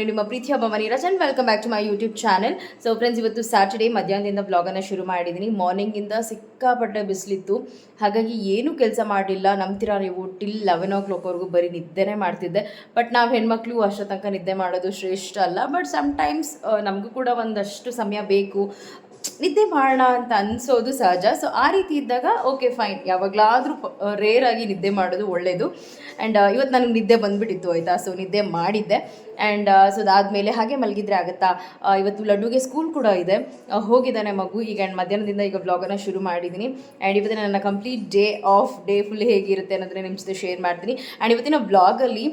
ನಾನು ನಿಮ್ಮ ಪ್ರೀತಿಯ ಹಬ್ಬ Maniraj and welcome back to my YouTube channel so friends ಇವತ್ತು ಸ್ಯಾಟರ್ಡೇ ಮಧ್ಯಾಹ್ನದಿಂದ ಬ್ಲಾಗನ್ನು ಶುರು ಮಾಡಿದ್ದೀನಿ ಮಾರ್ನಿಂಗಿಂದ ಸಿಕ್ಕಾಪಟ್ಟೆ ಬಿಸಿಲಿತ್ತು. ಹಾಗಾಗಿ ಏನೂ ಕೆಲಸ ಮಾಡಲಿಲ್ಲ. ನಂಬ್ತೀರಾ ನೀವು? ಟಿಲ್ ಲೆವೆನ್ ಓ ಕ್ಲಾಕ್ವರೆಗೂ ಬರೀ ನಿದ್ದೆನೇ ಮಾಡ್ತಿದ್ದೆ. ಬಟ್ ನಾವು ಹೆಣ್ಮಕ್ಳು ಅಷ್ಟೋ ತನಕ ನಿದ್ದೆ ಮಾಡೋದು ಶ್ರೇಷ್ಠ ಅಲ್ಲ. ಬಟ್ ಸಮ್ಟೈಮ್ಸ್ ನಮಗೂ ಕೂಡ ಒಂದಷ್ಟು ಸಮಯ ಬೇಕು. ನಿದ್ದೆ ಮಾಡೋಣ ಅಂತ ಅನಿಸೋದು ಸಹಜ. ಸೊ ಆ ರೀತಿ ಇದ್ದಾಗ ಓಕೆ ಫೈನ್ ಯಾವಾಗಲಾದರೂ ರೇರ್ ಆಗಿ ನಿದ್ದೆ ಮಾಡೋದು ಒಳ್ಳೆಯದು ಆ್ಯಂಡ್ ಇವತ್ತು ನನಗೆ ನಿದ್ದೆ ಬಂದುಬಿಟ್ಟಿತ್ತು, ಆಯಿತಾ? ಸೊ ನಿದ್ದೆ ಮಾಡಿದ್ದೆ. ಆ್ಯಂಡ್ ಸೊ ಅದಾದಮೇಲೆ ಹಾಗೆ ಮಲಗಿದ್ರೆ ಆಗುತ್ತಾ? ಇವತ್ತು ಲಡ್ಡುಗೆ ಸ್ಕೂಲ್ ಕೂಡ ಇದೆ. ಹೋಗಿದ್ದಾನೆ ಮಗು. ಈಗ ಆ್ಯಂಡ್ ಮಧ್ಯಾಹ್ನದಿಂದ ಈಗ ಬ್ಲಾಗನ್ನು ಶುರು ಮಾಡಿದ್ದೀನಿ ಆ್ಯಂಡ್ ಇವತ್ತಿನ ನನ್ನ complete day of day full ಹೇಗಿರುತ್ತೆ ಅನ್ನೋದನ್ನ ನಿಮ್ಮ ಜೊತೆ ಶೇರ್ ಮಾಡ್ತೀನಿ. ಆ್ಯಂಡ್ ಇವತ್ತಿನ ಬ್ಲಾಗಲ್ಲಿ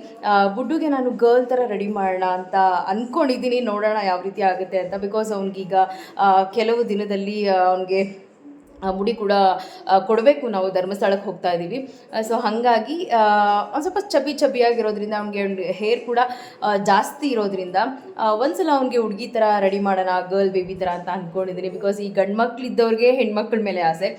ಬುಡ್ಡುಗೆ ನಾನು ಗರ್ಲ್ ಥರ ರೆಡಿ ಮಾಡೋಣ ಅಂತ ಅಂದ್ಕೊಂಡಿದ್ದೀನಿ ನೋಡೋಣ ಯಾವ ರೀತಿ ಆಗುತ್ತೆ ಅಂತ. ಬಿಕಾಸ್ ಅವ್ನಿಗೀಗ ಕೆಲವು ದಿನದಲ್ಲಿ ಅವನಿಗೆ ಮುಡಿ ಕೂಡ ಕೊಡಬೇಕು ನಾವು ಧರ್ಮಸ್ಥಳಕ್ಕೆ ಹೋಗ್ತಾ ಇದ್ದೀವಿ ಸೊ ಹಾಗಾಗಿ ಒಂದು ಸ್ವಲ್ಪ ಚಬ್ಬಿ ಆಗಿರೋದ್ರಿಂದ ಅವ್ನಿಗೆ ಹೇರ್ ಕೂಡ ಜಾಸ್ತಿ ಇರೋದ್ರಿಂದ ಒಂದು ಒಂದ್ಸಲ ಅವ್ನಿಗೆ ಹುಡುಗಿ ಥರ ರೆಡಿ ಮಾಡೋಣ ಗರ್ಲ್ ಬೇಬಿ ಥರ ಅಂತ ಅಂದ್ಕೊಂಡಿದ್ದೀನಿ ಬಿಕಾಸ್ ಈ ಗಂಡು ಮಕ್ಳಿದ್ದವ್ರಿಗೆ ಹೆಣ್ಮಕ್ಳ ಮೇಲೆ ಆಸೆ.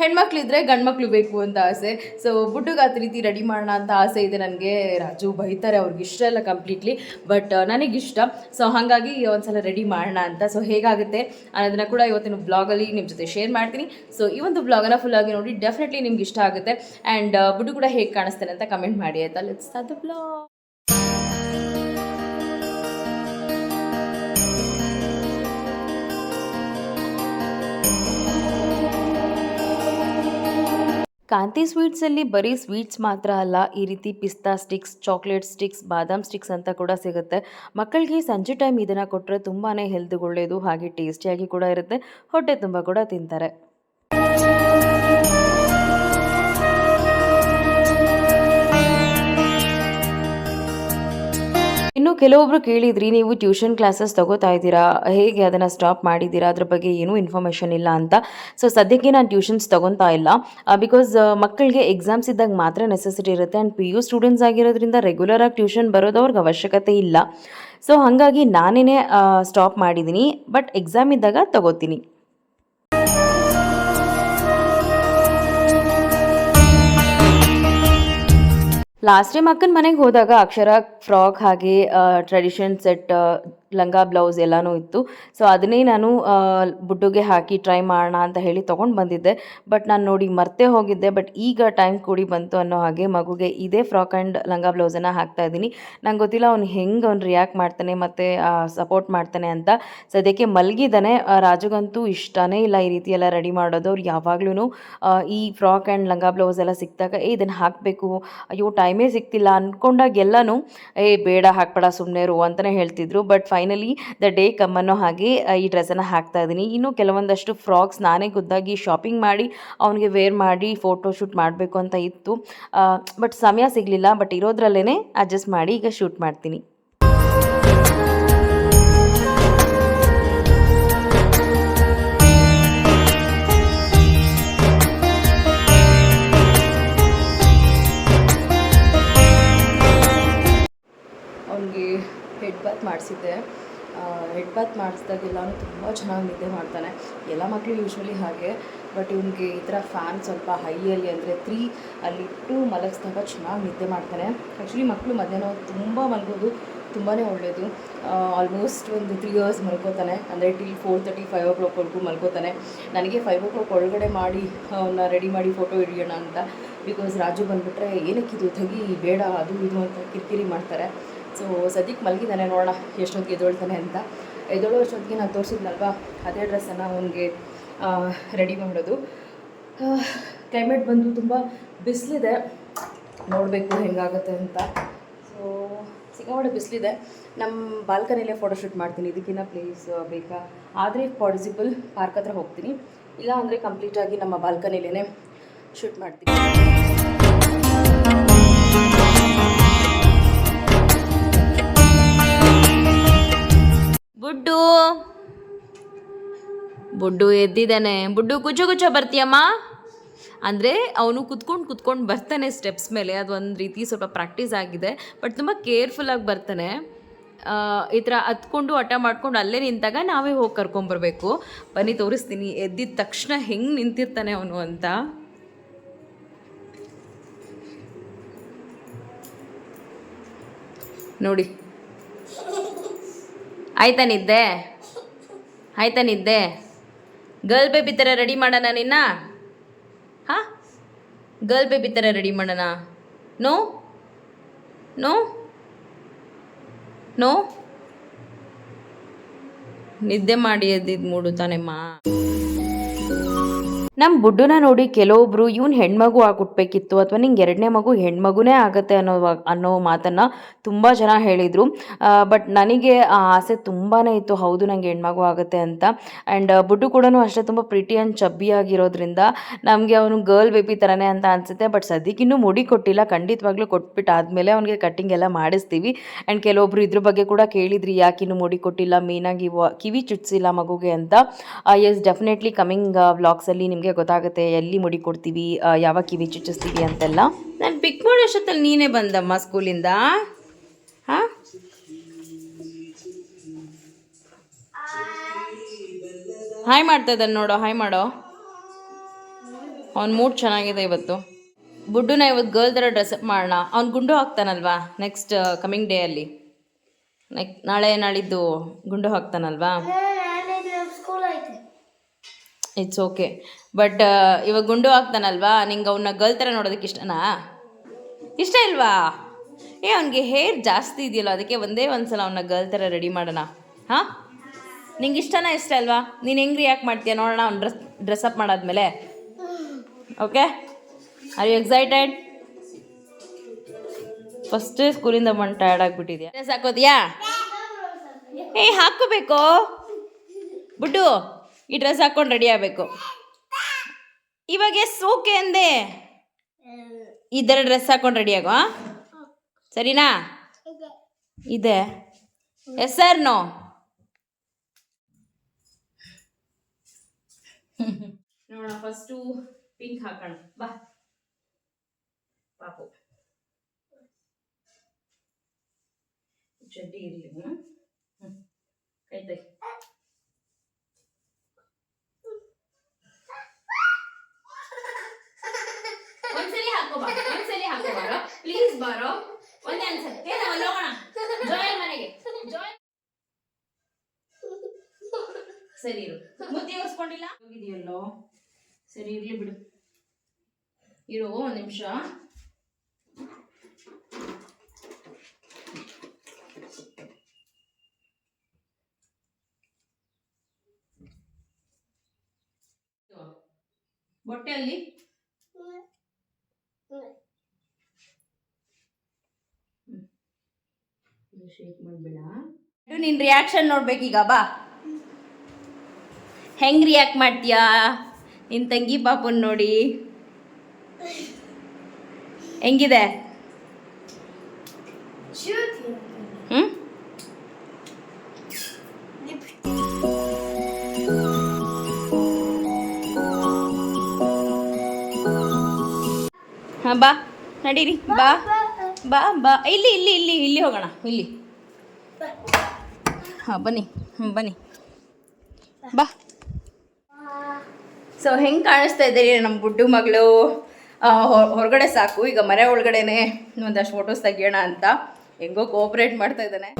ಹೆಣ್ಮಕ್ಳಿದ್ರೆ ಗಂಡು ಮಕ್ಕಳು ಬೇಕು ಅಂತ ಆಸೆ. ಸೊ ಬುಡ್ಡುಗೆ ಆ ರೀತಿ ರೆಡಿ ಮಾಡೋಣ ಅಂತ ಆಸೆ ಇದೆ ನನಗೆ. ರಾಜು ಬೈತಾರೆ, ಅವ್ರಿಗೆ ಇಷ್ಟ ಇಲ್ಲ ಕಂಪ್ಲೀಟ್ಲಿ ಬಟ್ ನನಗಿಷ್ಟ. ಸೊ ಹಾಗಾಗಿ ಒಂದ್ಸಲ ರೆಡಿ ಮಾಡೋಣ ಅಂತ. ಸೊ ಹೇಗಾಗುತ್ತೆ ಅನ್ನೋದನ್ನ ಕೂಡ ಇವತ್ತಿನ ಬ್ಲಾಗಲ್ಲಿ ನಿಮ್ಮ ಜೊತೆ ಶೇರ್ ಮಾಡ್ತೀನಿ. ಸೊ ಈ ಒಂದು ಬ್ಲಾಗನ್ನು ಫುಲ್ಲಾಗಿ ನೋಡಿ ಡೆಫಿನೆಟ್ಲಿ ನಿಮ್ಗೆ ಇಷ್ಟ ಆಗುತ್ತೆ. ಆ್ಯಂಡ್ ಬುಡ್ಡು ಕೂಡ ಹೇಗೆ ಕಾಣಿಸ್ತೇನೆ ಅಂತ ಕಮೆಂಟ್ ಮಾಡಿ ಆಯ್ತಾ? ಲೆಟ್ಸ್ ಸ್ಟಾರ್ಟ್ ದ ಬ್ಲಾಗ್ ಕಾಂತಿ ಸ್ವೀಟ್ಸಲ್ಲಿ ಬರೀ ಸ್ವೀಟ್ಸ್ ಮಾತ್ರ ಅಲ್ಲ, ಈ ರೀತಿ pista sticks, chocolate sticks, badam sticks ಅಂತ ಕೂಡ ಸಿಗುತ್ತೆ. ಮಕ್ಕಳಿಗೆ ಸಂಜೆ ಟೈಮ್ ಇದನ್ನು ಕೊಟ್ಟರೆ ತುಂಬಾ ಹೆಲ್ತ್ಗೆ ಒಳ್ಳೆಯದು ಹಾಗೆ ಟೇಸ್ಟಿಯಾಗಿ ಕೂಡ ಇರುತ್ತೆ. ಹೊಟ್ಟೆ ತುಂಬ ಕೂಡ ತಿಂತಾರೆ. ಇನ್ನು ಕೆಲವೊಬ್ರು ಕೇಳಿದ್ರಿ, ನೀವು ಟ್ಯೂಷನ್ ಕ್ಲಾಸಸ್ ತಗೋತಾ ಇದ್ದೀರಾ, ಹೇಗೆ ಅದನ್ನು ಸ್ಟಾಪ್ ಮಾಡಿದ್ದೀರಾ, ಅದ್ರ ಬಗ್ಗೆ ಏನೂ ಇನ್ಫಾರ್ಮೇಷನ್ ಇಲ್ಲ ಅಂತ. ಸೊ ಸದ್ಯಕ್ಕೆ ನಾನು ಟ್ಯೂಷನ್ಸ್ ತಗೊತಾ ಇಲ್ಲ. ಬಿಕಾಸ್ ಮಕ್ಕಳಿಗೆ ಎಕ್ಸಾಮ್ಸ್ ಇದ್ದಾಗ ಮಾತ್ರ ನೆಸೆಸಿಟಿ ಇರುತ್ತೆ ಆ್ಯಂಡ್ ಪಿ ಯು ಸ್ಟೂಡೆಂಟ್ಸ್ ಆಗಿರೋದ್ರಿಂದ ರೆಗ್ಯುಲರ್ ಆಗಿ ಟ್ಯೂಷನ್ ಬರೋದು ಅವ್ರಿಗೆ ಅವಶ್ಯಕತೆ ಇಲ್ಲ. ಸೊ ಹಾಗಾಗಿ ನಾನೇ ಸ್ಟಾಪ್ ಮಾಡಿದ್ದೀನಿ ಬಟ್ ಎಕ್ಸಾಮ್ ಇದ್ದಾಗ ತಗೋತೀನಿ. ಲಾಸ್ಟ್ ಟೈಮ್ ಅಕ್ಕನ ಮನೆಗೆ ಹೋದಾಗ ಅಕ್ಷರ ಫ್ರಾಕ್ ಹಾಗೆ ಟ್ರೆಡಿಷನ್ ಸೆಟ್ ಲಂಗ ಬ್ಲೌಸ್ ಎಲ್ಲನೂ ಇತ್ತು. ಸೊ ಅದನ್ನೇ ನಾನು ಬುಡ್ಡುಗೆ ಹಾಕಿ ಟ್ರೈ ಮಾಡೋಣ ಅಂತ ಹೇಳಿ ತೊಗೊಂಡು ಬಂದಿದ್ದೆ. ಬಟ್ ನಾನು ನೋಡಿ ಮರ್ತೇ ಹೋಗಿದ್ದೆ. ಬಟ್ ಈಗ ಟೈಮ್ ಕೂಡಿ ಬಂತು ಅನ್ನೋ ಹಾಗೆ ಮಗುಗೆ ಇದೇ ಫ್ರಾಕ್ ಆ್ಯಂಡ್ ಲಂಗ ಬ್ಲೌಸನ್ನು ಹಾಕ್ತಾ ಇದ್ದೀನಿ. ನಂಗೆ ಗೊತ್ತಿಲ್ಲ ಅವ್ನು ಹೆಂಗೆ ಅವ್ನು ರಿಯಾಕ್ಟ್ ಮಾಡ್ತಾನೆ ಮತ್ತು ಸಪೋರ್ಟ್ ಮಾಡ್ತಾನೆ ಅಂತ. ಸದ್ಯಕ್ಕೆ ಮಲಗಿದ್ದಾನೆ. ರಾಜುಗಂತೂ ಇಷ್ಟನೇ ಇಲ್ಲ ಈ ರೀತಿ ಎಲ್ಲ ರೆಡಿ ಮಾಡೋದು. ಅವ್ರು ಯಾವಾಗ್ಲೂ ಈ ಫ್ರಾಕ್ ಆ್ಯಂಡ್ ಲಂಗ ಬ್ಲೌಸ್ ಎಲ್ಲ ಸಿಕ್ಕಿದಾಗ, ಏ, ಇದನ್ನು ಹಾಕಬೇಕು. ಅಯ್ಯೋ ಟೈಮೇ ಸಿಗ್ತಿಲ್ಲ ಅಂದ್ಕೊಂಡಾಗೆಲ್ಲನೂ ಏ, ಬೇಡ, ಹಾಕ್ಬೇಡ ಸುಮ್ಮನೆ ಇರು ಅಂತಲೇ ಹೇಳ್ತಿದ್ರು. But finally the day come ಅನ್ನೋ ಹಾಗೆ ಈ ಡ್ರೆಸ್ಸನ್ನು ಹಾಕ್ತಾ ಇದ್ದೀನಿ. ಇನ್ನು ಕೆಲವೊಂದಷ್ಟು ಫ್ರಾಕ್ಸ್ ನಾನೇ ಖುದ್ದಾಗಿ ಶಾಪಿಂಗ್ ಮಾಡಿ, ಅವನಿಗೆ ವೇರ್ ಮಾಡಿ ಫೋಟೋ ಶೂಟ್ ಮಾಡಬೇಕು ಅಂತ ಇತ್ತು. ಬಟ್ ಸಮಯ ಸಿಗಲಿಲ್ಲ ಬಟ್ ಇರೋದ್ರಲ್ಲೇ ಅಡ್ಜಸ್ಟ್ ಮಾಡಿ ಈಗ ಶೂಟ್ ಮಾಡ್ತೀನಿ. ಮಾಡಿಸಿದ್ದೆ. ಹೆಡ್ ಬಾತ್ ಮಾಡಿಸ್ದಾಗೆಲ್ಲನೂ ತುಂಬ ಚೆನ್ನಾಗಿ ನಿದ್ದೆ ಮಾಡ್ತಾನೆ. ಎಲ್ಲ ಮಕ್ಕಳು ಯೂಶ್ವಲಿ ಹಾಗೆ ಬಟ್ ಇವನಿಗೆ ಈ ಥರ ಫ್ಯಾನ್ ಸ್ವಲ್ಪ ಹೈಯಲ್ಲಿ ಅಂದರೆ ತ್ರೀ ಅಲ್ಲಿಟ್ಟು ಮಲಗಿಸ್ದಾಗ ಚೆನ್ನಾಗಿ ನಿದ್ದೆ ಮಾಡ್ತಾನೆ. ಆ್ಯಕ್ಚುಲಿ ಮಕ್ಕಳು ಮಧ್ಯಾಹ್ನ ತುಂಬ ಮಲಗೋದು ತುಂಬಾ ಒಳ್ಳೆಯದು ಆಲ್ಮೋಸ್ಟ್ ಒಂದು ತ್ರೀ ಅವರ್ಸ್ ಮಲ್ಕೋತಾನೆ. ಅಂದರೆ ಟಿಲ್ ಫೋರ್ ತರ್ಟಿ ಫೈವ್ ಓ ಕ್ಲಾಕ್ವರೆಗೂ ಮಲ್ಕೋತಾನೆ. ನನಗೆ ಫೈವ್ ಓ ಕ್ಲಾಕ್ ಒಳಗಡೆ ಮಾಡಿ ಅವನ್ನ ರೆಡಿ ಮಾಡಿ ಫೋಟೋ ಹಿಡಿಯೋಣ ಅಂತ ಬಿಕಾಸ್ ರಾಜು ಬಂದುಬಿಟ್ರೆ ಏನಕ್ಕಿದು ತೆಗಿ, ಬೇಡ, ಅದು ಇದು ಅಂತ ಕಿರಿಕಿರಿ ಮಾಡ್ತಾರೆ. ಸೊ ಸದ್ಯಕ್ಕೆ ಮಲಗಿದ್ದಾನೆ, ನೋಡೋಣ ಎಷ್ಟೊತ್ತಿಗೆ ಎದ್ದೊಳ್ತಾನೆ ಅಂತ. ಎದ್ದೊಳ್ಳೋ ಅಷ್ಟೊತ್ತಿಗೆ ನಾನು ತೋರಿಸಿದ್ನಲ್ವಾ, ಅದೇ ಡ್ರೆಸ್ಸನ್ನು ಅವನಿಗೆ ರೆಡಿ ಮಾಡೋದು. ಕ್ಲೈಮೇಟ್ ಬಂದು ತುಂಬ ಬಿಸಿಲಿದೆ. ನೋಡಬೇಕು ಹೆಂಗಾಗುತ್ತೆ ಅಂತ. ಸೊ ಸಿಕ್ಕಾಪಟ್ಟೆ ಬಿಸಿಲಿದೆ. ನಮ್ಮ ಬಾಲ್ಕನಿಲೇ ಫೋಟೋಶೂಟ್ ಮಾಡ್ತೀನಿ. ಇದಕ್ಕಿನ್ನ ಪ್ಲೇಸ್ ಬೇಕಾ? ಆದರೆ ಪಾಸಿಬಲ್ ಪಾರ್ಕ್ ಹತ್ರ ಹೋಗ್ತೀನಿ. ಇಲ್ಲ ಅಂದರೆ ಕಂಪ್ಲೀಟಾಗಿ ನಮ್ಮ ಬಾಲ್ಕನಿಲೇ ಶೂಟ್ ಮಾಡ್ತೀನಿ. ಬುಡ್ಡು. ಬುಡ್ಡು ಎದ್ದಿದ್ದಾನೆ. ಬುಡ್ಡು, ಗುಜ್ಜ ಗುಜ್ಜ ಬರ್ತೀಯಮ್ಮ? ಅಂದರೆ ಅವನು ಕುತ್ಕೊಂಡು ಕುತ್ಕೊಂಡು ಬರ್ತಾನೆ ಸ್ಟೆಪ್ಸ್ ಮೇಲೆ. ಅದು ಒಂದು ರೀತಿ ಸ್ವಲ್ಪ ಪ್ರಾಕ್ಟೀಸ್ ಆಗಿದೆ ಬಟ್ ತುಂಬ ಕೇರ್ಫುಲ್ಲಾಗಿ ಬರ್ತಾನೆ. ಈ ಥರ ಹತ್ಕೊಂಡು, ಹಠ ಮಾಡ್ಕೊಂಡು ಅಲ್ಲೇ ನಿಂತಾಗ ನಾವೇ ಹೋಗಿ ಕರ್ಕೊಂಬರ್ಬೇಕು ಬನ್ನಿ, ತೋರಿಸ್ತೀನಿ. ಎದ್ದಿದ ತಕ್ಷಣ ಹೆಂಗೆ ನಿಂತಿರ್ತಾನೆ ಅವನು ಅಂತ. ನೋಡಿ. ಆಯ್ತಾ ನಿದ್ದೆ? ಆಯ್ತಾ ನಿದ್ದೆ? ಗರ್ಲ್ ಬೇಬಿ ಥರ ರೆಡಿ ಮಾಡೋಣ ನಿನ್ನ? ಹಾಂ? ಗರ್ಲ್ ಬೇಬಿ ಥರ ರೆಡಿ ಮಾಡೋಣ. ನೋ ನೋ ನೋ ನಿದ್ದೆ ಮಾಡಿ ಎದ್ದಿದ್ದು ಮೂಡು ತಾನೆಮ್ಮ. ನಮ್ಮ ಬುಡ್ಡನ ನೋಡಿ ಕೆಲವೊಬ್ರು ಇವ್ನು ಹೆಣ್ಮಗು ಆಗ್ಬಿಟ್ಬೇಕಿತ್ತು ಅಥವಾ ನಿಂಗೆ ಎರಡನೇ ಮಗು ಹೆಣ್ಮಗುನೇ ಆಗುತ್ತೆ ಅನ್ನೋ ಅನ್ನೋ ಮಾತನ್ನು ತುಂಬ ಜನ ಹೇಳಿದರು. ಬಟ್ ನನಗೆ ಆ ಆಸೆ ತುಂಬಾ ಇತ್ತು, ಹೌದು ನನಗೆ ಹೆಣ್ಮಗು ಆಗುತ್ತೆ ಅಂತ. ಆ್ಯಂಡ್ ಬುಡ್ಡು ಕೂಡ ಅಷ್ಟೇ ತುಂಬ ಪ್ರಿಟಿ ಆ್ಯಂಡ್ ಚಬ್ಬಿ ಆಗಿರೋದ್ರಿಂದ ನಮಗೆ ಅವನು ಗರ್ಲ್ ಬೇಬಿ ಥರನೇ ಅಂತ ಅನಿಸುತ್ತೆ. ಬಟ್ ಸದ್ಯಕ್ಕಿನ್ನೂ ಮುಡಿ ಕೊಟ್ಟಿಲ್ಲ, ಖಂಡಿತವಾಗ್ಲೂ ಕೊಟ್ಬಿಟ್ಟು ಆದಮೇಲೆ ಅವನಿಗೆ ಕಟ್ಟಿಂಗ್ ಎಲ್ಲ ಮಾಡಿಸ್ತೀವಿ. ಆ್ಯಂಡ್ ಕೆಲವೊಬ್ರು ಇದ್ರ ಬಗ್ಗೆ ಕೂಡ ಕೇಳಿದ್ರಿ, ಯಾಕಿನ್ನು ಮುಡಿ ಕೊಟ್ಟಿಲ್ಲ, ಮೇನಾಗಿ ಕಿವಿ ಚುಚ್ಚಿಲ್ಲ ಮಗುಗೆ ಅಂತ. ಎಸ್ ಡೆಫಿನೆಟ್ಲಿ ಕಮಿಂಗ್ ವ್ಲಾಗ್ಸಲ್ಲಿ ನಿಮಗೆ ಗೊತ್ತಾಗುತ್ತೆ ಎಲ್ಲಿ ಮುಡಿ ಕೊಡ್ತೀವಿ ಯಾವ ಯಾವಾಗ ಕಿವಿ ಚುಚ್ಚಿಸ್ತೀವಿ ಅಂತೆಲ್ಲ. ನಾನು ಪಿಕ್ ಮಾಡೋಷ್ಟೊತ್ತಲ್ಲಿ ನೀನೇ ಬಂದಮ್ಮ ಸ್ಕೂಲಿಂದ? ಹಾಂ? ಹಾಯ್ ಮಾಡ್ತಾ ಇದ್ದಾನೆ ನೋಡೋ ಹಾಯ್ ಮಾಡೋ. ಅವ್ನ ಮೂಡ್ ಚೆನ್ನಾಗಿದೆ ಇವತ್ತು. ಬುಡ್ಡುನ ಇವತ್ತು ಗರ್ಲ್ ಥರ ಡ್ರೆಸ್ಅಪ್ ಮಾಡೋಣ ಅವ್ನು ಗುಂಡು ಹಾಕ್ತಾನಲ್ವಾ ನೆಕ್ಸ್ಟ್ ಕಮಿಂಗ್ ಡೇ ಅಲ್ಲಿ? ನೆಕ್ ನಾಳೆ ನಾಳಿದ್ದು ಗುಂಡು ಹಾಕ್ತಾನಲ್ವಾ? ಇಟ್ಸ್ ಓಕೆ ಬಟ್ ಇವಾಗ ಗುಂಡು ಹಾಕ್ತಾನಲ್ವಾ? ನಿಂಗೆ ಅವನ್ನ ಗರ್ಲ್ ಥರ ನೋಡೋದಕ್ಕೆ ಇಷ್ಟನಾ? ಇಷ್ಟ ಇಲ್ವಾ? ಏ, ಅವನಿಗೆ ಹೇರ್ ಜಾಸ್ತಿ ಇದೆಯಲ್ಲ, ಅದಕ್ಕೆ ಒಂದೇ ಒಂದು ಸಲ ಅವನ್ನ ಗರ್ಲ್ ಥರ ರೆಡಿ ಮಾಡೋಣ. ಹಾಂ? ನಿಂಗೆ ಇಷ್ಟನಾ, ಇಷ್ಟ ಅಲ್ವಾ ನೀನು ಹೆಂಗೆ ರಿಯಾಕ್ಟ್ ಮಾಡ್ತೀಯ? ನೋಡೋಣ ಅವ್ನು ಡ್ರೆಸ್ ಡ್ರೆಸ್ಅಪ್ ಮಾಡಾದ್ಮೇಲೆ. Okay are you excited first ಸ್ಕೂಲಿಂದ ಬಂದು ಟಯರ್ಡ್ ಆಗಿಬಿಟ್ಟಿದ್ಯಾ? ಡ್ರೆಸ್ ಹಾಕೋದ್ಯಾ ಏ, ಹಾಕೋಬೇಕು. ಬುಡ್ಡು ಈ ಡ್ರೆಸ್ ಹಾಕೊಂಡು ರೆಡಿ ಆಗಬೇಕು. ಇವಾಗ ಸೂಕೆ ಓಕೆ ಅಂದೆ ಈ ಥರ ಡ್ರೆಸ್ ಹಾಕೊಂಡು ರೆಡಿ ಆಗೋ ಸರಿನಾ? ಇದೆ. ಎಸ್ ಸರ್ ನೋ ನೋಡೋಣ ಫಸ್ಟು ಪಿಂಕ್ ಹಾಕೋಣ. ಬಾ. ಪಾಪು. ಚಡ್ಡಿ ಇರಲಿ ಹ್ಞೂ ಕೈ ತೆಗಿ. ಒಂದ್ಸಲಿ ಹಾಕೋ ಬಾ. ಒಂದ್ಸಲಿ ಹಾಕೋ ಬಾರೋ. ಪ್ಲೀಸ್ ಬಾರೋ. ಒಂದೇ ಒಂದ್ಸಲಿ ಏ, ನಾವು ಅಲ್ಲಿ ಹೋಗೋಣ. ಜೋಯಲ್ ಮನೆಗೆ. ಜೋಯಲ್ ಸರಿ ಇರು. ಮುದ್ದೆ ಒರೆಸ್ಕೊಂಡಿಲ್ಲ? ಹೋಗಿದೆಯಲ್ಲೋ? ಸರಿ, ಇರ್ಲಿ ಬಿಡು. ಇರೋ, ಒಂದ್ ನಿಮಿಷ. ಶೇಕ್ ಮಾಡಬೇಡ. ನಿನ್ ರಿಯಾಕ್ಷನ್ ನೋಡ್ಬೇಕೀಗ ಬಾ. ಹೆಂಗ್ ರಿಯಾಕ್ಟ್ ಮಾಡ್ತೀಯಾ? ನಿನ್ ತಂಗಿ ಪಾಪನ್ ನೋಡಿ. ಹೆಂಗಿದೆ? ಹಾ, ಬಾ. ನಡೀರಿ. ಬಾ. ಬಾ ಬಾ. ಇಲ್ಲಿ ಇಲ್ಲಿ ಇಲ್ಲಿ ಇಲ್ಲಿ ಹೋಗೋಣ. ಇಲ್ಲಿ. ಹಾಂ, ಬನ್ನಿ ಹ್ಞೂ ಬನ್ನಿ. ಬಾ. ಸೊ ಹೆಂಗೆ ಕಾಣಿಸ್ತಾ ಇದ್ದೀರಿ ನಮ್ಮ ಬುಡ್ಡು ಮಗಳು? ಹೊರಗಡೆ ಸಾಕು. ಈಗ ಮನೆ ಒಳಗಡೆನೆ ಒಂದಷ್ಟು ಫೋಟೋಸ್ ತೆಗಿಯೋಣ ಅಂತ. ಹೆಂಗೋ ಕೋಆಪ್ರೇಟ್ ಮಾಡ್ತಾ ಇದ್ದಾನೆ.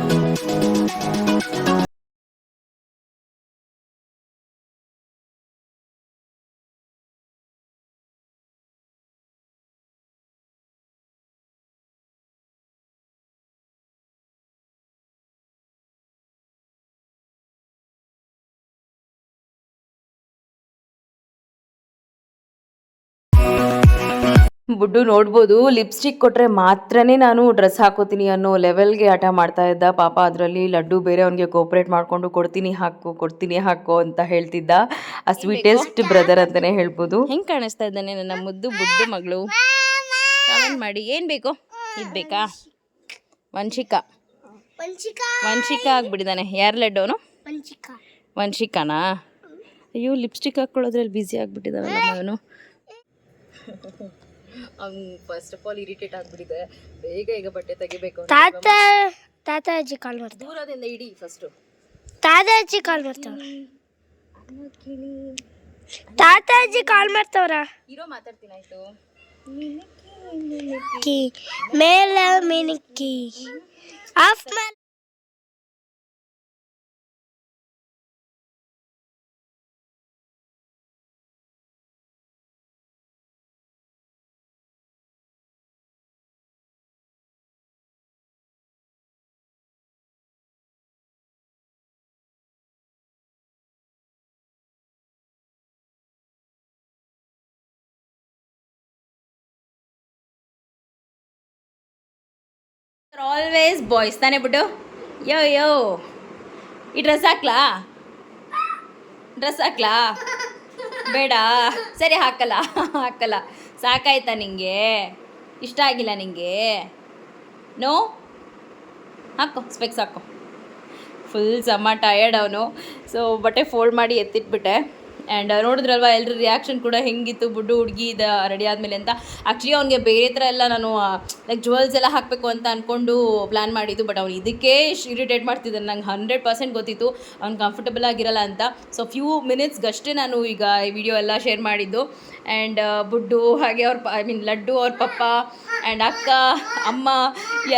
ಬುಡ್ಡು ನೋಡ್ಬೋದು. ಲಿಪ್ಸ್ಟಿಕ್ ಕೊಟ್ಟರೆ ಮಾತ್ರನೇ ನಾನು ಡ್ರೆಸ್ ಹಾಕೋತೀನಿ ಅನ್ನೋ ಲೆವೆಲ್ಗೆ ಆಟ ಮಾಡ್ತಾ ಇದ್ದ ಪಾಪ. ಅದರಲ್ಲಿ ಲಡ್ಡು ಬೇರೆ ಅವನಿಗೆ ಕೋಪರೇಟ್ ಮಾಡಿಕೊಂಡು ಕೊಡ್ತೀನಿ ಹಾಕು ಕೊಡ್ತೀನಿ ಹಾಕು ಅಂತ ಹೇಳ್ತಿದ್ದ. ಆ ಸ್ವೀಟೆಸ್ಟ್ ಬ್ರದರ್ ಅಂತಾನೆ ಹೇಳ್ಬೋದು. ಹೆಂಗೆ ಕಾಣಿಸ್ತಾ ಇದ್ದಾನೆ ನನ್ನ ಮುದ್ದು ಬುಡ್ಡು ಮಗಳು? ಕಮೆಂಟ್ ಮಾಡಿ. ಏನು ಬೇಕು? ಇದು ಬೇಕಾ? ವಂಶಿಕಾ. ವಂಶಿಕಾ. ಆಗ್ಬಿಟ್ಟಿದ್ದಾನೆ. ಯಾರು ಲಡ್ಡು ಅವನು? ವಂಶಿಕಾನಾ? ಅಯ್ಯೋ ಲಿಪ್ಸ್ಟಿಕ್ ಹಾಕ್ಕೊಳ್ಳೋದ್ರಲ್ಲಿ ಬ್ಯುಸಿ ಆಗ್ಬಿಟ್ಟಿದ್ದಾನಲ್ಲ ಅವನು. ಅವ್ನು ಫಸ್ಟ್ ಆಫ್ ಆಲ್ ಇರಿಟೇಟ್ ಆಗ್ಬಿಟ್ಟಿದೆ. ಬೇಗ ಈಗ ಬಟ್ಟೆ ತೆಗಿಬೇಕು ಅಂತ. ತಾತ ತಾತ ಅಜ್ಜಿ ಕಾಲ್ ಮಾಡ್ತಾರೆ ದೂರದಿಂದ ಇಡಿ ಫಸ್ಟು ತಾತ ಅಜ್ಜಿ ಕಾಲ್ ಮಾಡ್ತಾವ ತಾತ ಅಜ್ಜಿ ಕಾಲ್ ಮಾಡ್ತಾವ್ರ? ಇರೋ ಮಾತಾಡ್ತೀನಿ ಆಯ್ತು. ಕಿ ಮೇಲ ಮಿನುಕಿ. ಆಫ್ ಆಲ್ವೇಸ್ ಬಾಯ್ಸ್ ತಾನೇ ಬಿಟ್ಟು ಯೋ ಯೋ ಈ ಡ್ರೆಸ್ ಹಾಕ್ಲಾ? ಡ್ರೆಸ್ ಹಾಕ್ಲಾ? ಬೇಡ. ಸರಿ, ಹಾಕಲ್ಲ ಹಾಕಲ್ಲ. ಸಾಕಾಯ್ತಾ ನಿಂಗೆ? ಇಷ್ಟ ಆಗಿಲ್ಲ ನಿಂಗೆ? ನೋ ಹಾಕೋ ಸ್ಪೆಕ್ಸ್ ಹಾಕು. ಫುಲ್ ಸಮ ಟಯರ್ಡ್ ಅವನು. ಸೊ ಬಟ್ಟೆ ಫೋಲ್ಡ್ ಮಾಡಿ ಎತ್ತಿಟ್ಬಿಟ್ಟೆ. ಆ್ಯಂಡ್ ನೋಡಿದ್ರಲ್ವ ಎಲ್ಲರ ರಿಯಾಕ್ಷನ್ ಕೂಡ ಹೆಂಗಿತ್ತು, ಬುಡ್ಡು ಹುಡುಗಿ ಇದ ರೆಡಿ ಆದಮೇಲೆ ಅಂತ. ಆ್ಯಕ್ಚುಲಿ ಅವ್ನಿಗೆ ಬೇರೆ ಥರ ಎಲ್ಲ ನಾನು ಲೈಕ್ ಜುವೆಲ್ಸ್ ಎಲ್ಲ ಹಾಕಬೇಕು ಅಂತ ಅಂದ್ಕೊಂಡು ಪ್ಲ್ಯಾನ್ ಮಾಡಿದ್ದು ಬಟ್ ಅವ್ನು ಇದಕ್ಕೆ ಇರಿಟೇಟ್ ಮಾಡ್ತಿದ್ದಾನೆ. ನಂಗೆ ಹಂಡ್ರೆಡ್ ಪರ್ಸೆಂಟ್ ಗೊತ್ತಿತ್ತು. ಅವ್ನು ಕಂಫರ್ಟಬಲ್ ಆಗಿರಲ್ಲ ಅಂತ. ಸೊ ಫ್ಯೂ ಮಿನಿಟ್ಸ್ಗಷ್ಟೇ ನಾನು ಈಗ ಈ ವಿಡಿಯೋ ಎಲ್ಲ ಶೇರ್ ಮಾಡಿದ್ದು. ಆ್ಯಂಡ್ ಬುಡ್ಡು, ಹಾಗೆ ಅವ್ರ ಐ ಮೀನ್ ಲಡ್ಡು ಅವ್ರ ಪಪ್ಪ ಆ್ಯಂಡ್ ಅಕ್ಕ, ಅಮ್ಮ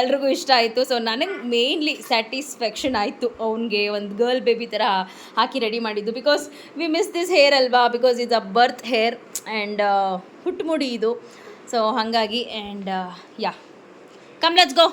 ಎಲ್ರಿಗೂ ಇಷ್ಟ ಆಯಿತು. ಸೊ ನನಗೆ ಮೇಯ್ನ್ಲಿ ಸ್ಯಾಟಿಸ್ಫ್ಯಾಕ್ಷನ್ ಆಯಿತು ಅವನಿಗೆ ಒಂದು ಗರ್ಲ್ ಬೇಬಿ ಥರ ಹಾಕಿ ರೆಡಿ ಮಾಡಿದ್ದು because we miss this hair ಅಲ್ವಾ? Because is a birth hair and ಹುಟ್ಟುಮುಡಿ ಇದು. ಸೊ ಹಾಗಾಗಿ and yeah come let's go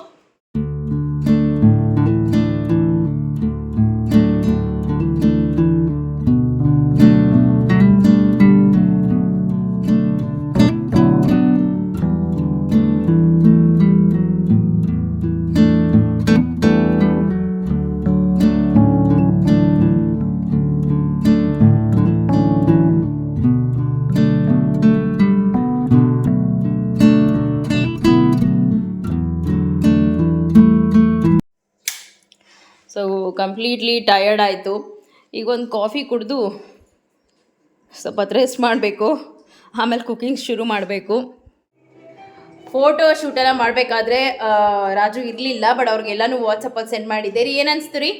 completely tired ಆಯಿತು. ಈಗ ಒಂದು ಕಾಫಿ ಕುಡಿದು ಸ್ವಲ್ಪ ರೆಸ್ಟ್ ಮಾಡಬೇಕು. ಆಮೇಲೆ ಕುಕಿಂಗ್ ಶುರು ಮಾಡಬೇಕು. ಫೋಟೋ ಶೂಟೆಲ್ಲ ಮಾಡಬೇಕಾದ್ರೆ ರಾಜು ಇರಲಿಲ್ಲ ಬಟ್ ಅವ್ರಿಗೆಲ್ಲನೂ ವಾಟ್ಸಪ್ಪಲ್ಲಿ ಸೆಂಡ್ ಮಾಡಿದ್ದೆ. ರೀ ಏನು ಅನಿಸ್ತು ರೀ?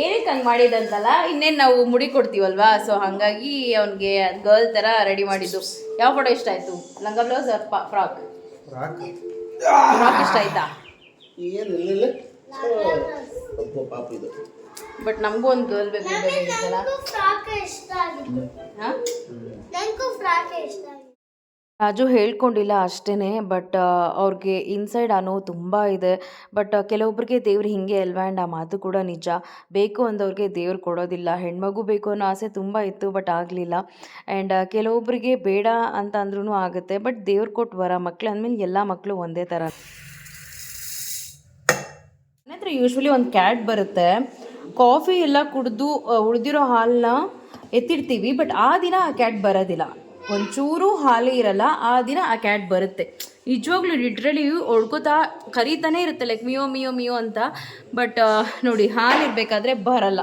ಏನಕ್ಕೆ ಹಂಗೆ ಮಾಡಿದಂತಲ್ಲ ಇನ್ನೇನು ನಾವು ಮುಡಿ ಕೊಡ್ತೀವಲ್ವಾ? ಸೊ ಹಾಗಾಗಿ ಅವನಿಗೆ ಗರ್ಲ್ ಥರ ರೆಡಿ ಮಾಡಿದ್ದು. ಯಾವ ಫೋಟೋ ಇಷ್ಟ ಆಯಿತು? ಲಂಗ ಬ್ಲೌಸ್ ಫ್ರಾಕ್ ರಾಕ್ ಫ್ರಾಕ್ ಇಷ್ಟ ಆಯ್ತಾ? ಏನು ಇಲ್ಲ. ಒಬ್ಬ ಪಾಪ ಇದು ಬಟ್ ನಮಗೂ ಒಂದು ಗರ್ಲ್ ಬೇಕು ಬೇಕಾಗಿತ್ತಲ್ಲ ಫ್ರಾಕ್ ಇಷ್ಟ ಆಗಿತ್ತು. ಹಾಂ? ನನಗೂ ಫ್ರಾಕ್ ಇಷ್ಟ ಆಗಿತ್ತು. ರಾಜು ಹೇಳ್ಕೊಂಡಿಲ್ಲ ಅಷ್ಟೇ ಬಟ್ ಅವ್ರಿಗೆ ಇನ್ಸೈಡ್ ಅನ್ನೋ ತುಂಬ ಇದೆ. ಬಟ್ ಕೆಲವೊಬ್ರಿಗೆ ದೇವ್ರು ಹಿಂಗೆ ಅಲ್ವಾ? ಆ್ಯಂಡ್ ಆ ಮಾತು ಕೂಡ ನಿಜ. ಬೇಕು ಅಂದವ್ರಿಗೆ ದೇವ್ರು ಕೊಡೋದಿಲ್ಲ. ಹೆಣ್ಮಗು ಬೇಕು ಅನ್ನೋ ಆಸೆ ತುಂಬ ಇತ್ತು ಬಟ್ ಆಗಲಿಲ್ಲ. ಆ್ಯಂಡ್ ಕೆಲವೊಬ್ರಿಗೆ ಬೇಡ ಅಂತ ಅಂದ್ರೂ ಆಗುತ್ತೆ ಬಟ್ ದೇವ್ರು ಕೊಟ್ಟು ವರ ಮಕ್ಳು ಅಂದಮೇಲೆ ಎಲ್ಲ ಮಕ್ಕಳು ಒಂದೇ ಥರ. ಹತ್ರ ಯೂಶ್ವಲಿ ಒಂದು ಕ್ಯಾಟ್ ಬರುತ್ತೆ. ಕಾಫಿ ಎಲ್ಲ ಕುಡಿದು ಉಳಿದಿರೋ ಹಾಲನ್ನ ಎತ್ತಿಡ್ತೀವಿ. ಬಟ್ ಆ ದಿನ ಆ ಕ್ಯಾಟ್ ಬರೋದಿಲ್ಲ. ಒಂಚೂರು ಹಾಲೇ ಇರಲ್ಲ. ಆ ದಿನ ಆ ಕ್ಯಾಟ್ ಬರುತ್ತೆ. ನಿಜವಾಗ್ಲೂ ಲಿಟ್ರಲಿ ಹೊಡ್ಕೋತಾ ಕರೀತಾನೆ ಇರುತ್ತೆ. ಲೈಕ್ ಮಿಯೋ ಮಿಯೋ ಮಿಯೋ ಅಂತ. ಬಟ್ ನೋಡಿ ಹಾಲು ಇರಬೇಕಾದ್ರೆ ಬರಲ್ಲ.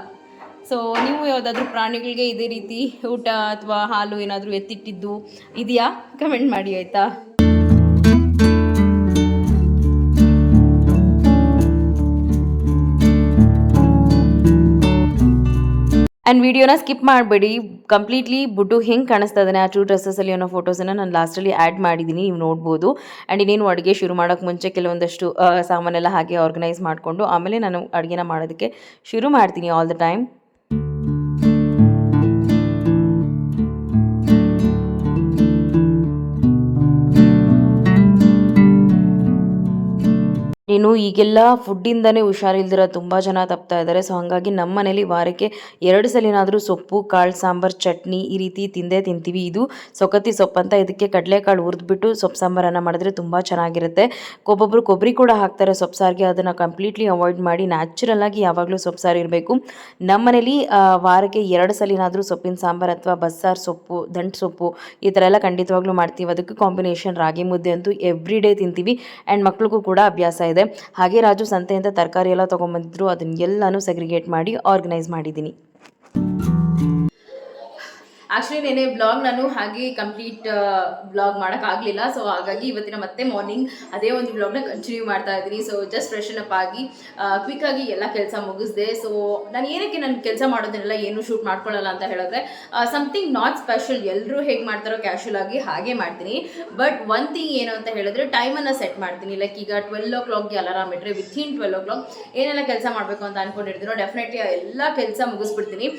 ಸೊ ನೀವು ಯಾವುದಾದ್ರೂ ಪ್ರಾಣಿಗಳಿಗೆ ಇದೇ ರೀತಿ ಊಟ ಅಥವಾ ಹಾಲು ಏನಾದರೂ ಎತ್ತಿಟ್ಟಿದ್ದು ಇದೆಯಾ? ಕಮೆಂಟ್ ಮಾಡಿ ಆಯಿತಾ? ಆ್ಯಂಡ್ ವಿಡಿಯೋನ ಸ್ಕಿಪ್ ಮಾಡಬೇಡಿ. ಕಂಪ್ಲೀಟ್ಲಿ ಬುಡ್ಡು ಹೆಂಗೆ ಕಾಣಿಸ್ತಾ ಇದ್ದಾನೆ ಆ ಟೂ ಡ್ರೆಸ್ಸಲ್ಲಿ ಅನ್ನೋ ಫೋಟೋಸನ್ನು ನಾನು ಲಾಸ್ಟಲ್ಲಿ ಆ್ಯಡ್ ಮಾಡಿದ್ದೀನಿ ನೀವು ನೋಡ್ಬೋದು. ಆ್ಯಂಡ್ ಇನ್ನೇನು ಅಡುಗೆ ಶುರು ಮಾಡೋಕ್ಕೆ ಮುಂಚೆ ಕೆಲವೊಂದಷ್ಟು ಸಾಮಾನೆಲ್ಲ ಹಾಗೆ ಆರ್ಗನೈಸ್ ಮಾಡಿಕೊಂಡು ಆಮೇಲೆ ನಾನು ಅಡುಗೆನ ಮಾಡೋದಕ್ಕೆ ಶುರು ಮಾಡ್ತೀನಿ ಆಲ್ ದ ಟೈಮ್ ಇನ್ನು ಈಗೆಲ್ಲ ಫುಡ್ಡಿಂದನೇ ಹುಷಾರಿಲ್ದಿರೋ ತುಂಬ ಜನ ತಪ್ತಾ ಇದ್ದಾರೆ ಸೊ ಹಾಗಾಗಿ ನಮ್ಮ ಮನೇಲಿ ವಾರಕ್ಕೆ ಎರಡು ಸಲಿನಾದರೂ ಸೊಪ್ಪು, ಕಾಳು ಸಾಂಬಾರು, ಚಟ್ನಿ ಈ ರೀತಿ ತಿಂದೇ ತಿಂತೀವಿ. ಇದು ಸೊಕತಿ ಸೊಪ್ಪು ಅಂತ ಇದಕ್ಕೆ ಕಡಲೆಕಾಳು ಹುರಿದ್ಬಿಟ್ಟು ಸೊಪ್ಪು ಸಾಂಬಾರನ್ನು ಮಾಡಿದ್ರೆ ತುಂಬ ಚೆನ್ನಾಗಿರುತ್ತೆ. ಒಬ್ಬೊಬ್ಬರು ಕೊಬ್ಬರಿ ಕೂಡ ಹಾಕ್ತಾರೆ ಸೊಪ್ಪು ಸಾರಿಗೆ. ಅದನ್ನು ಕಂಪ್ಲೀಟ್ಲಿ ಅವಾಯ್ಡ್ ಮಾಡಿ ನ್ಯಾಚುರಲ್ ಆಗಿ ಯಾವಾಗಲೂ ಸೊಪ್ಪು ಸಾರು ಇರಬೇಕು. ನಮ್ಮ ಮನೇಲಿ ವಾರಕ್ಕೆ ಎರಡು ಸಲಿನಾದರೂ ಸೊಪ್ಪಿನ ಸಾಂಬಾರು ಅಥವಾ ಬಸ್ಸಾರು ಸೊಪ್ಪು, ದಂಟು ಸೊಪ್ಪು ಈ ಥರ ಎಲ್ಲ ಖಂಡಿತವಾಗ್ಲೂ ಮಾಡ್ತೀವಿ. ಅದಕ್ಕೆ ಕಾಂಬಿನೇಷನ್ ರಾಗಿ ಮುದ್ದೆ ಅಂತೂ ಎವ್ರಿ ಡೇ ತಿಂತೀವಿ. ಆ್ಯಂಡ್ ಮಕ್ಳಿಗೂ ಕೂಡ ಅಭ್ಯಾಸ ಇದೆ. ಹಾಗೆ ರಾಜು ಸಂತೆಯಿಂದ ತರಕಾರಿ ಎಲ್ಲ ತೊಗೊಂಬಂದಿದ್ರು ಅದನ್ನ ಎಲ್ಲನೂ ಸೆಗ್ರಿಗೇಟ್ ಮಾಡಿ ಆರ್ಗನೈಸ್ ಮಾಡಿದ್ದೀನಿ. ಆ್ಯಕ್ಚುಲಿ ನೆನೆ ಬ್ಲಾಗ್ ನಾನು ಹಾಗೆ ಕಂಪ್ಲೀಟ್ ಬ್ಲಾಗ್ ಮಾಡೋಕ್ಕಾಗಲಿಲ್ಲ ಸೊ ಹಾಗಾಗಿ ಇವತ್ತಿನ ಮತ್ತೆ ಮಾರ್ನಿಂಗ್ ಅದೇ ಒಂದು ಬ್ಲಾಗ್ನ ಕಂಟಿನ್ಯೂ ಮಾಡ್ತಾ ಇದ್ದೀನಿ. ಸೊ ಜಸ್ಟ್ ಫ್ರೆಶನ್ ಅಪ್ ಆಗಿ ಕ್ವಿಕ್ ಆಗಿ ಎಲ್ಲ ಕೆಲಸ ಮುಗಿಸ್ದೆ. ಸೊ ನಾನು ಏನಕ್ಕೆ ನಾನು ಕೆಲಸ ಮಾಡೋದನ್ನೆಲ್ಲ ಏನು ಶೂಟ್ ಮಾಡ್ಕೊಳ್ಳಲ್ಲ ಅಂತ ಹೇಳಿದ್ರೆ ಸಮಥಿಂಗ್ ನಾಟ್ ಸ್ಪೆಷಲ್ ಎಲ್ಲರೂ ಹೇಗೆ ಮಾಡ್ತಾರೋ ಕ್ಯಾಶುವಲ್ ಆಗಿ ಹಾಗೆ ಮಾಡ್ತೀನಿ. ಬಟ್ ಒನ್ ಥಿಂಗ್ ಏನು ಅಂತ ಹೇಳಿದ್ರೆ ಟೈಮನ್ನು ಸೆಟ್ ಮಾಡ್ತೀನಿ. ಲೈಕ್ ಈಗ ಟ್ವೆಲ್ ಓ ಕ್ಲಾಕ್ಗೆ ಅಲಾರಾಮ್ ಇಟ್ಟರೆ ವಿತಿನ್ ಟ್ವೆಲ್ ಓ ಕ್ಲಾಕ್ ಏನೆಲ್ಲ ಕೆಲಸ ಮಾಡಬೇಕು ಅಂತ ಅನ್ಕೊಂಡಿರ್ತೀನೋ ಡೆಫಿನೆಟ್ಲಿ ಎಲ್ಲ ಕೆಲಸ ಮುಗಿಸ್ಬಿಡ್ತೀನಿ.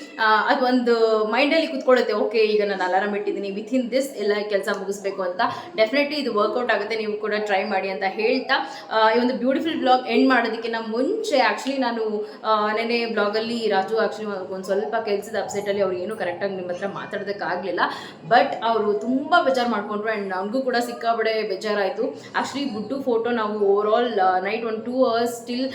ಅದು ಅದೊಂದು ಮೈಂಡಲ್ಲಿ ಕುತ್ಕೊಳ್ಳುತ್ತೆ. ಓಕೆ ಈಗ ನಾನು ಅಲಾರಾಮ್ ಇಟ್ಟಿದ್ದೀನಿ. ವಿತಿನ್ ದಿಸ್ ಎಲ್ಲ ಕೆಲಸ ಮುಗಿಸ್ಬೇಕು ಅಂತ ಡೆಫಿನೆಟ್ಲಿ ಇದು ವರ್ಕೌಟ್ ಆಗುತ್ತೆ. ನೀವು ಕೂಡ ಟ್ರೈ ಮಾಡಿ ಅಂತ ಹೇಳ್ತಾ ಈ ಒಂದು ಬ್ಯೂಟಿಫುಲ್ ಬ್ಲಾಗ್ ಎಂಡ್ ಮಾಡೋದಕ್ಕಿಂತ ಮುಂಚೆ ಆ್ಯಕ್ಚುಲಿ ನಾನು ನೆನೆ ಬ್ಲಾಗಲ್ಲಿ ರಾಜು ಆ್ಯಕ್ಚುಲಿ ಒಂದು ಸ್ವಲ್ಪ ಕೆಲಸದ ಅಪ್ಸೆಟಲ್ಲಿ ಅವ್ರು ಏನು ಕರೆಕ್ಟಾಗಿ ನಿಮ್ಮ ಹತ್ರ ಮಾತಾಡೋದಕ್ಕಾಗಲಿಲ್ಲ. ಬಟ್ ಅವರು ತುಂಬ ಬೇಜಾರು ಮಾಡ್ಕೊಂಡ್ರು ಆ್ಯಂಡ್ ನನಗೂ ಕೂಡ ಸಿಕ್ಕಾಬಡೆ ಬೇಜಾರಾಯಿತು. ಆ್ಯಕ್ಚುಲಿ ಗುಡ್ಡು ಫೋಟೋ ನಾವು ಓವರ್ ಆಲ್ ನೈಟ್ ಒಂದು ಟೂ ಅವರ್ಸ್ ಸ್ಟಿಲ್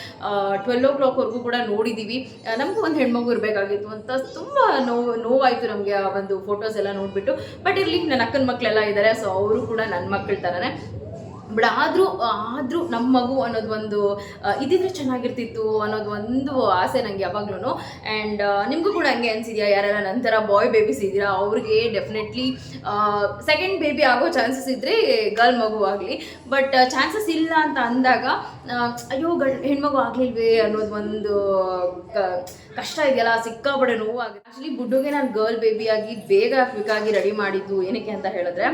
ಟ್ವೆಲ್ ಓ ಕ್ಲಾಕ್ವರೆಗೂ ಕೂಡ ನೋಡಿದ್ದೀವಿ ನಮಗೂ ಒಂದು ಹೆಣ್ಮಗು ಇರಬೇಕಾಗಿತ್ತು ಅಂತ ತುಂಬ ನೋವು, ನೋವಾಯಿತು ನಮಗೆ ಆ ಒಂದು ಫೋಟೋಸ್ ಎಲ್ಲ ನೋಡ್ಬಿಟ್ಟು ಬಟ್ ಇರ್ಲಿ ನನ್ನ ಅಕ್ಕನ ಮಕ್ಕಳೆಲ್ಲ ಇದ್ದಾರೆ ಸೊ ಅವರು ಕೂಡ ನನ್ನ ಮಕ್ಕಳ ಥರನೇ ಬಟ್ ಆದರೂ ಆದರೂ ನಮ್ಮ ಮಗು ಅನ್ನೋದು ಒಂದು ಇದಿದ್ರೆ ಚೆನ್ನಾಗಿರ್ತಿತ್ತು ಅನ್ನೋದು ಒಂದು ಆಸೆ ನನಗೆ ಯಾವಾಗ್ಲೂ ಆ್ಯಂಡ್ ನಿಮಗೂ ಕೂಡ ಹಂಗೆ ಅನಿಸಿದ್ಯಾ? ಯಾರೆಲ್ಲ ನಂತರ ಬಾಯ್ ಬೇಬೀಸ್ ಇದ್ದೀರಾ? ಅವ್ರಿಗೆ ಡೆಫಿನೆಟ್ಲಿ ಸೆಕೆಂಡ್ ಬೇಬಿ ಆಗೋ ಚಾನ್ಸಸ್ ಇದ್ದರೆ ಗರ್ಲ್ ಮಗು ಆಗಲಿ. ಬಟ್ ಚಾನ್ಸಸ್ ಇಲ್ಲ ಅಂತ ಅಂದಾಗ ಅಯ್ಯೋ, ಗಂಡ್, ಹೆಣ್ಮಗು ಆಗಲಿಲ್ವೇ ಅನ್ನೋದು ಒಂದು ಕಷ್ಟ ಇದೆಯಲ್ಲ ಸಿಕ್ಕಾಪಡೆ ನೋವಾಗುತ್ತೆ. ಆ್ಯಕ್ಚುಲಿ ಬುಡ್ಡುಗೆ ನಾನು ಗರ್ಲ್ ಬೇಬಿಯಾಗಿ ಬೇಗ ಕ್ವಿಕ್ಕಾಗಿ ರೆಡಿ ಮಾಡಿದ್ದು ಏನಕ್ಕೆ ಅಂತ ಹೇಳಿದ್ರೆ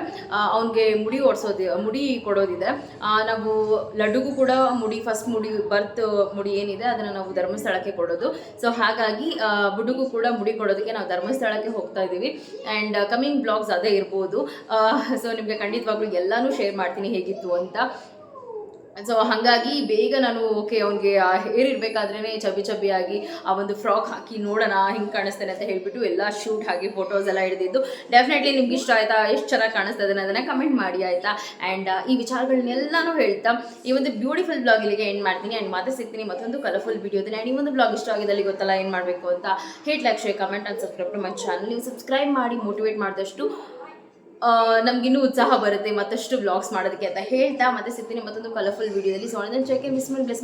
ಅವನಿಗೆ ಮುಡಿ ಓಡಿಸೋದು, ಮುಡಿ ಕೊಡೋದಿದೆ. ಆ, ನಾವು ಲಡ್ಡುಗೂ ಕೂಡ ಮುಡಿ ಫಸ್ಟ್ ಮುಡಿ ಬರ್ತ್ ಮುಡಿ ಏನಿದೆ ಅದನ್ನು ನಾವು ಧರ್ಮಸ್ಥಳಕ್ಕೆ ಕೊಡೋದು. ಸೊ ಹಾಗಾಗಿ ಆ, ಬುಡ್ಡುಗೂ ಕೂಡ ಮುಡಿ ಕೊಡೋದಕ್ಕೆ ನಾವು ಧರ್ಮಸ್ಥಳಕ್ಕೆ ಹೋಗ್ತಾ ಇದ್ದೀವಿ ಆ್ಯಂಡ್ ಕಮಿಂಗ್ ಬ್ಲಾಗ್ಸ್ ಅದೇ ಇರ್ಬೋದು. ಸೊ ನಿಮಗೆ ಖಂಡಿತವಾಗ್ಲೂ ಎಲ್ಲಾನು ಶೇರ್ ಮಾಡ್ತೀನಿ ಹೇಗಿತ್ತು ಅಂತ. ಸೊ ಹಾಗಾಗಿ ಬೇಗ ನಾನು ಓಕೆ ಅವ್ನಿಗೆ ಹೇರ್ ಇರಬೇಕಾದ್ರೇ ಚಬಿ ಚಬಿಯಾಗಿ ಆ ಒಂದು ಫ್ರಾಕ್ ಹಾಕಿ ನೋಡೋಣ, ಹಿಂಗೆ ಕಾಣಿಸ್ತೇನೆ ಅಂತ ಹೇಳಿಬಿಟ್ಟು ಎಲ್ಲ ಶೂಟ್ ಹಾಕಿ ಫೋಟೋಸ್ ಎಲ್ಲ ಹಿಡಿದಿದ್ದು. ಡೆಫಿನೆಟ್ಲಿ ನಿಮ್ಗೆ ಇಷ್ಟ ಆಯ್ತಾ? ಎಷ್ಟು ಚೆನ್ನಾಗಿ ಕಾಣಿಸ್ತದೆ ಇದೆ ಅದನ್ನು ಕಮೆಂಟ್ ಮಾಡಿ, ಆಯಿತಾ? ಆ್ಯಂಡ್ ಈ ವಿಚಾರಗಳನ್ನೆಲ್ಲನೂ ಹೇಳ್ತಾ, ಈ ಒಂದು ಬ್ಯೂಟಿಫುಲ್ ಬ್ಲಾಗ್ ಇಲ್ಲಿಗೆ ಎಂಡ್ ಮಾಡ್ತೀನಿ. ಆ್ಯಂಡ್ ಮತ್ತೆ ಸಿಗ್ತೀನಿ ಮತ್ತೊಂದು ಕಲರ್ಫುಲ್ ವಿಡಿಯೋದಲ್ಲಿ ಆ್ಯಂಡ್ ಈ ಒಂದು ಬ್ಲಾಗ್ ಇಷ್ಟ ಆಗಿದೆ ಅಲ್ಲಿ ಗೊತ್ತಲ್ಲ, ಏನು ಮಾಡಬೇಕು ಅಂತ? Hit like share comment and subscribe to my channel ನೀವು ಸಬ್ಸ್ಕ್ರೈಬ್ ಮಾಡಿ ಮೋಟಿವೇಟ್ ಮಾಡಿದಷ್ಟು ನಮಗಿನ್ನೂ ಉತ್ಸಾಹ ಬರುತ್ತೆ ಮತ್ತಷ್ಟು ವ್ಲಾಗ್ಸ್ ಮಾಡೋದಕ್ಕೆ ಅಂತ ಹೇಳ್ತಾ ಮತ್ತೆ ಸಿಗ್ತೀನಿ ಮತ್ತೊಂದು ಕಲರ್ಫುಲ್ ವಿಡಿಯೋದಲ್ಲಿ ಸೊ ಚೆಕ್ ಮಿಸ್ ಮಾಡಿ bless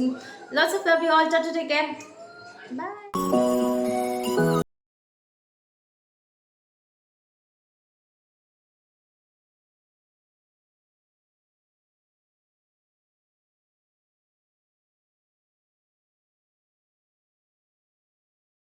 lots of love you all take care bye